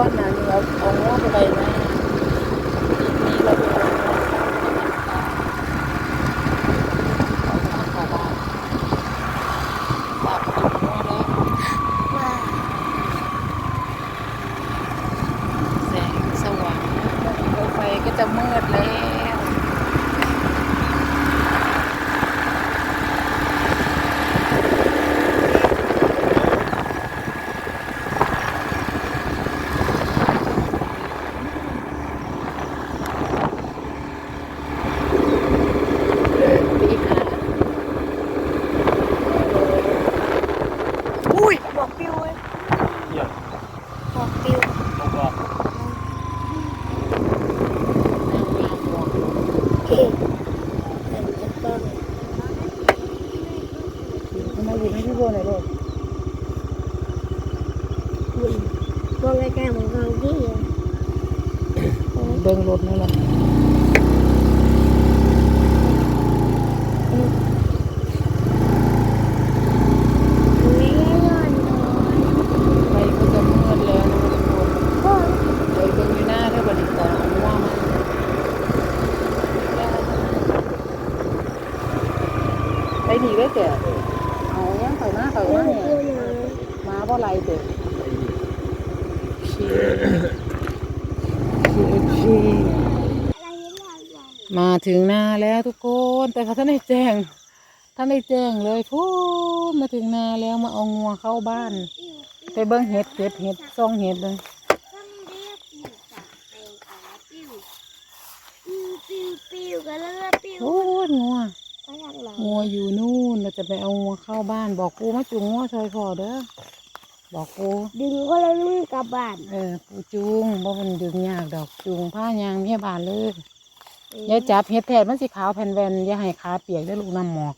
ก้อนหนานี่เอาเอาง้อไปไปนะนี่เราดูเอาง้อเข้าบ้านปากถึงง้อแล้วแสงสว่างรถไฟก็จะมืดแล้ว ตีห้า อุ้ยบอกปิวเลย เยี่ยม บอกปิว บอกว่า นั่งงามหมวก เก่งเห็นจะต้อง ทำไมอยู่ให้พี่โบหน่อยลูก คุณ มองใกล้ๆมองกลางที่เบิ่งรถนั่นแหละไม่ได้นอนนอนไฟก็จะมืดแล้วนะทุกคนโอ้ยไปเบิ่งอยู่หน้าถ้าบัดนี้แต่เอาว่ามาไปหนีไว้แก่เอายังไปมาไปมาเนี่ยมาบ่ไรเด็กชีชีอะไรเนี่ยล่ะ มาถึงหน้าแล้วทุกคนแต่เขาท่านได้แจ้งท่านได้แจ้งเลยพูดมาถึงนาแล้วมาเอางัวเข้าบ้าน ไปเบิ้งเห็ดเก็บเห็ดซองเห็ดเลยงเรียกปิวจากเป็นขาปิวปิวปิวปิวกันแล้วก็ปิวโอ้ยงัวไปทางหลังงัวอยู่นู่นเราจะไปเอางัวเข้าบ้านบอกกูมาจุงงัวซอยพอเด้อ บอกกูดึงก็เลยมือกลับบ้านเออปูจุงบ่มันดึงยากดอกจุงผ้ายางเมียบานเลยอย่าจับเห็ดแทนมันสิขาวแผ่นแวนอย่าให้ขาเปียกได้อลูกน้ำหมอก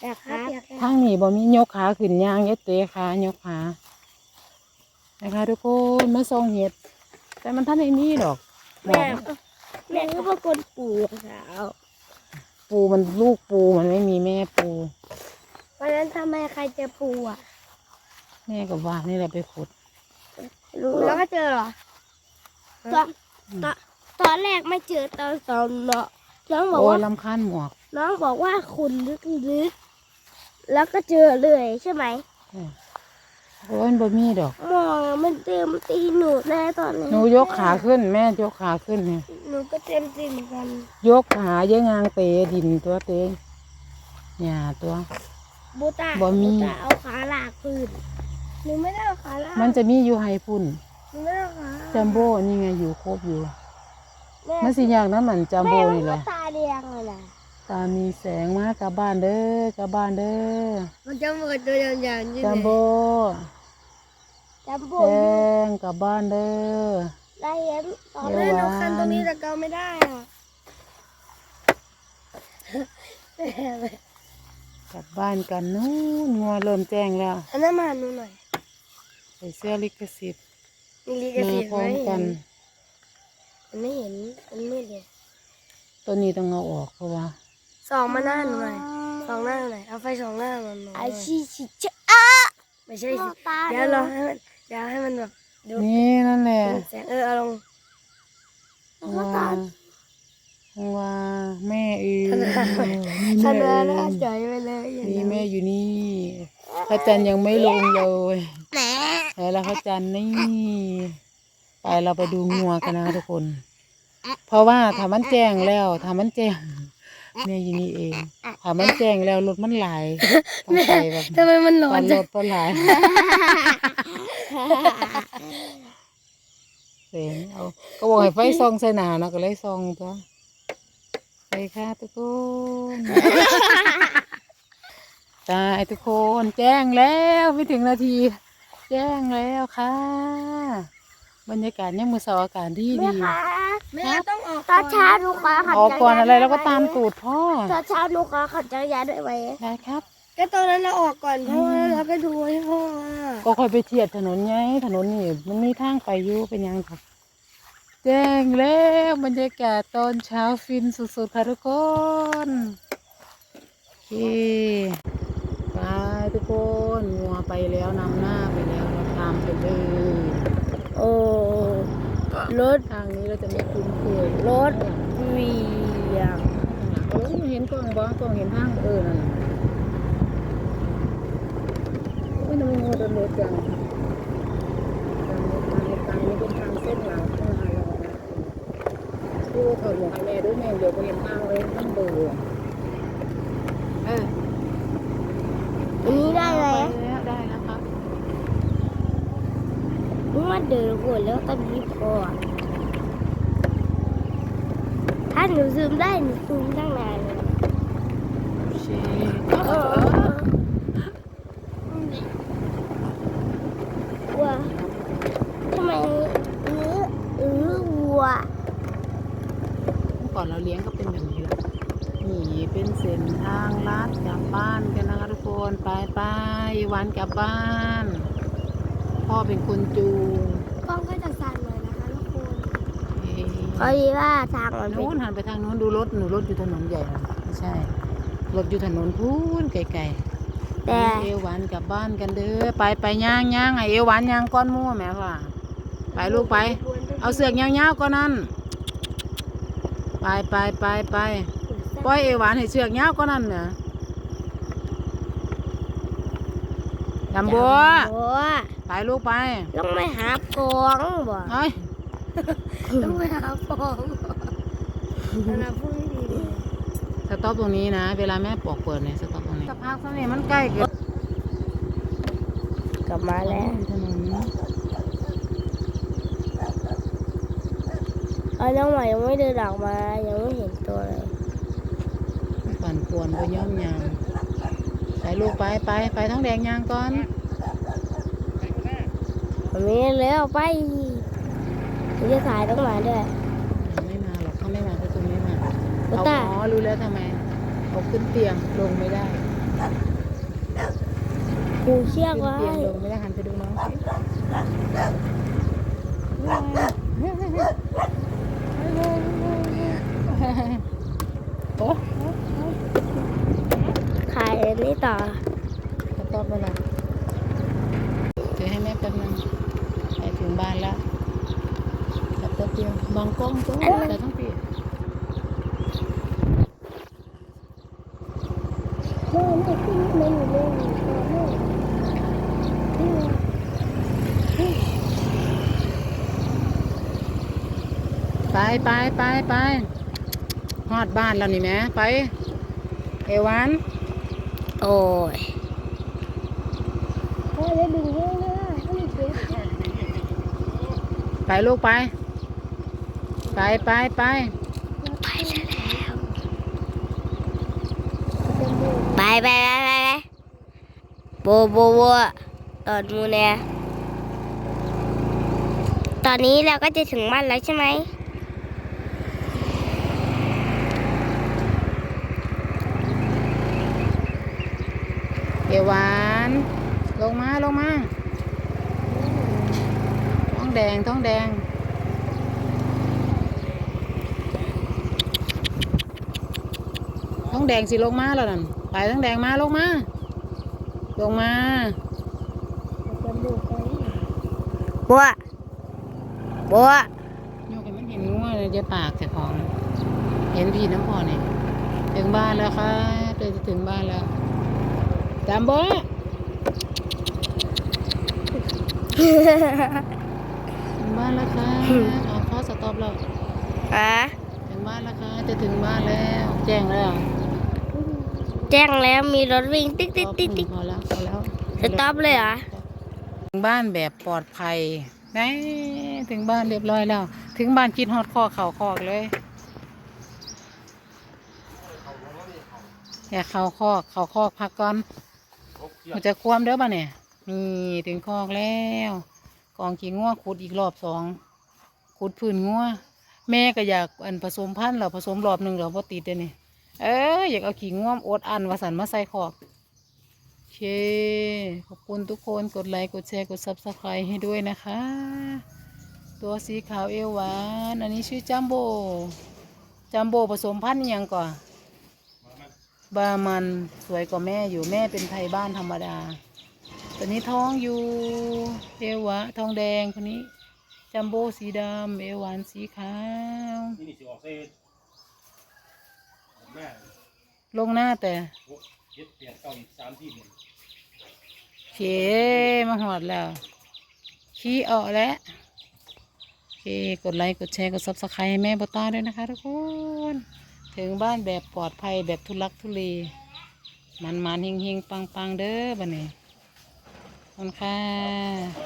แต่ขาเปียกทางนี้บ่มียกขาขึ้นยางอย่าเตะขายกขานะคะ ทุกคนมาส่งเห็ด แต่มันท่านไอ้มีดอกบอแม่กแม่ก็เป็นคนปลูกสาวปูมันลูกปูมันไม่มีแม่ปูวันนั้นทำไมใครจะปลูกอะ แม่กับว่านี่แหละไปขุด รู้แล้วก็เจอเหรอตอนตอนตอนแรกไม่เจอตอนสองเนาะน้องบอกโอ้ยว่าลำคาญหมวก น้องบอกว่าขุนลึกลึกๆแล้วก็เจอเลยใช่ไหมโอ้ยมันบ่มีดอก มองมันเต็มตีหนูแน่ตอนนี้หนูยกขาขึ้น แม่ยกขาขึ้นเนี่ย หนูก็เต็มตีเหมือนกันยกขาเยอะงางเตะดินตัวเตะหญ้าตัว บูตาบ่มี บูตาเอาขาลากพื้น หนูไม่ได้เอาขาลากมันจะมีอยู่ไฮพุ่นหนูไม่ได้เอาขาลากจัมโบ้นี่ไงอยู่ครบอยู่แม่มันสิยากนะมันจัมแม่โบ้มันนี่แหก็ละตาแดงเลยนะตามีแสงมากกลับบ้านเด้อกลับบ้านเด้อมันจะหมดตัวอย่างๆนี่จัมโบ้จัมโบ้แดงกลับบ้านเด้อได้เห็นตอนแรกเดี๋เรายวหวานคันตรงนี้แต่เกาไม่ได้อะกลับบ้านกันนู้นงัวเริ่มแจ้งแล้วอันนั้นมาหนูหน่อยใส่เสื้อลิขสิทธิ์มีลีกมาสีพร้อมกัน มันไม่เห็น มันมืดเลยตัวนี้ต้องเอาออกเพราะว่าสองมาหน้าหนูหน่อยสองหน้าหนูหน่อยเอาไฟสองหน้ามันหน่อยไอชิชิจะอ้าไม่ใช่สิเดี๋ยวรอให้มันเดี๋ยวให้มันแบบดูนี่นั่นแหละแสงเออเอาลงว่าว่าแม่เอือชนี่แม่นะเอืนะอใจไปเลยอย่างนี่นั้นแม่อยู่นี่พระจันทร์ยังไม่ลงเลย แหมแล้วพระจันทร์นี่ไปเราไปดูงัวกันนะคะทุกคน เพราะว่าถ้ามันแจ้งแล้วถ้ามันแจ้งแม่อยู่นี่เองถ้ามันแจ้งแล้วรถมันหลายต้องไปแบบทำไมมันร้อตอนนรจังถมันหลายเสียงเอาก็บอกให้ไฟซองใส่หนาเนาะก็เลยซองตัวไปค่ะทุกคนตายทุกคนแจ้งแล้วไม่ถึงนาที แจ้งแล้วค่ะ บรรยากาศยังมือสออากาศดีแม่ดีคะแม่ต้องออกตอนเช้าหนูขอขับออกก่อนอะไรแล้วก็ตามจัรยนตูดพ่อ ตอนเช้าหนูขอขับจักรยานด้วยไหมได้ครับ ก็ตอนนั้นเราออกก่อนเพราะว่าเราก็ดูให้พ่ออะก็ค่อยไปเทียบถนนไงถนนนี่มันมีทางไปอยู่เป็นยังครับแจ้งแล้วบรรยากาศตอนเช้าฟินสุดๆค่ะทุกคนโอเค ไปทุกคนงัวไปแล้วนำหน้าไปแล้วเราตามไปเลยโอ้รถทางนี้เราจะไม่คุ้นเคยรถเวียงโอ้เห็นกล้องบ่กล้องเห็นทางเออนั่นน่ะโอ้ยน้ำมันโง่โดนรถจังทางรถทางรถทางนี้เป็นทางเส้นหลังข้างในเรานะดูถอดหมวกให้แม่ด้วยแม่เดี๋ยวไปเห็นทางเลยมันเบื่อเออ อันนี้ได้ไหม ไปแล้วได้แล้วครับ เมื่อเดินหัวแล้วตอนนี้พอ ถ้าหนูซูมได้หนูซูมตั้งนานเลยชีเออวัวทำไมเนื้อเออวัวเมื่อก่อนเราเลี้ยงก็เป็นแบบนี้แหละนี่เป็นเส้นทางลัดกลับบ้านกันนะคะทุกคน ไปไปวันกลับบ้าน พ่อเป็นคนจูงกล้องก็จะสั่นเลยนะคะทุกคนเอ๊ะเพราะว่าทางมันเป็นนู้นหันไปทางนู้นดูรถหนูรถอยู่ถนนใหญ่นะไม่ใช่รถอยู่ถนนพูนไกลๆแต่เอวหวานกลับบ้านกันเด้อไปไปย่างย่างไอเอวหวานย่างก้อนหมู่แม่ค่ะไปลูกไป เอาเสือกยาวๆก็นั่นไปไปไปไปปล่อยเอวหวานให้เสือกยาวก็นั่นเนี่ยจำบัว บัว ไปลูกไปต้องไปหาฟองบ่เฮ้ยต้องไปหาฟองบ่นะพูดให้ดีสต็อปตรงนี้นะ เวลาแม่ปอกเปิดเนี่ยสต็อปตรงนี้สักพักเท่านี้มันใกล้เกินกลับมาแล้วถนนเอาน้องใหม่ยังไม่เดินออกมายังไม่เห็นตัวเลยปั่นป่วนไปย่อมยางไปลูกไปไปไปท้องแดงยางก่อน มันมีแล้วไปผมจะถ่ายต้องมาด้วยไม่มาหรอกเขาไม่มาเขาจะไม่มาโอ้เอาตาอ๋อรู้แล้วทำไมเอาขึ้นเตียงลงไม่ได้ปูเชือกขึ้นไว้เตียงลงไม่ได้หันไปดูน้องสิโอ้ขายอันนี้ต่อสต๊อปเวลาเดี๋ยวให้แม่แป๊บนึงไปถึง บ้านแล้วสต๊อปเดียวบางกล้องก็แต่ต้องเปลี่ยนโน่นนี่ขึ้นไม่อยู่เลยโน่นนี่ไปไปไปไปฮอดบ้านแล้วนี่แหม่ไป เอวัน โอ้ยโอ้ยได้ดึงเยอะเลยให้มันเจ็บ ไป ลูกไป ไปไปไปไปไปไปไปไปโบโบโบตอดมูเนี่ย ตอนนี้เราก็จะถึงบ้านแล้วใช่ไหมเอวาน ลงมา ลงมาท้อง แดงท้องแดง ท้องแดงสิลงมาแล้วนั่นไปท้องแดงมาลงมา ลงมาบัวบัวโยกให้มันเห็นงัวเลยจะปากแต่ของ เห็นพี่น้ำพอเนี่ยถึงบ้านแล้วค่ะเดี๋ยวจะถึงบ้านแล้วจำบ่ถึง บ้านแล้วค่ะเอาพอสต็อปแล้วอะถึงบ้านแล้วค่ะจะถึงบ้านแล้ว แจ้งแล้ว แจ้งแล้วมีรถวิ่งติ๊กติ๊กติ๊กติ๊กพอแล้วพอแล้วสต็อปเลยเหรอถึงบ้านแบบปลอดภัยแน่ถึงบ้านเรียบร้อยแล้ว ถึงบ้านคิดฮอดคอเข่าคอกเลยอย่าเข่าคอกเข่าคอกพักก่อนมันจะควมเด้อบ่เนี่ยนี่ถึงคอกแล้วก องขี้งัวขุดอีกรอบสองขุดพื้นงัวแม่ก็อยากอันผสมพันธุ์เราผสมรอบหนึ่งเราพอติดเด้อนี่เอออยากเอาขี้งัวอดอันวาสันมาใส่คอกโอเค ขอบคุณทุกคนกดไลค์กดแชร์กด subscribe ให้ด้วยนะคะ ตัวสีขาวเอวหวาน อันนี้ชื่อจัมโบจัมโบผสมพันธุ์ยังก่อนบามันสวยกว่าแม่อยู่แม่เป็นไทยบ้านธรรมดา ตัวนี้ท้องอยู่ เอวหวะทองแดงคนนี้ จัมโบ้สีดำเอวหวานสีขาว นี่นี่สิออกใส่แม่ลงหน้าแต่หกเจ็ดแปดเก้าอีกสามที่หนึ่งเขมาหอดแล้ว ขี้ออกแล้วโอเคกดไลค์กดแชร์กดซับสไครต์ให้แม่บต้าด้วยนะคะทุกคน ถึงบ้านแบบปลอดภัยแบบทุลักทุเลมันมันๆเฮงๆ ปังๆ เด้อบันนี้ขอบ คุณค่ะ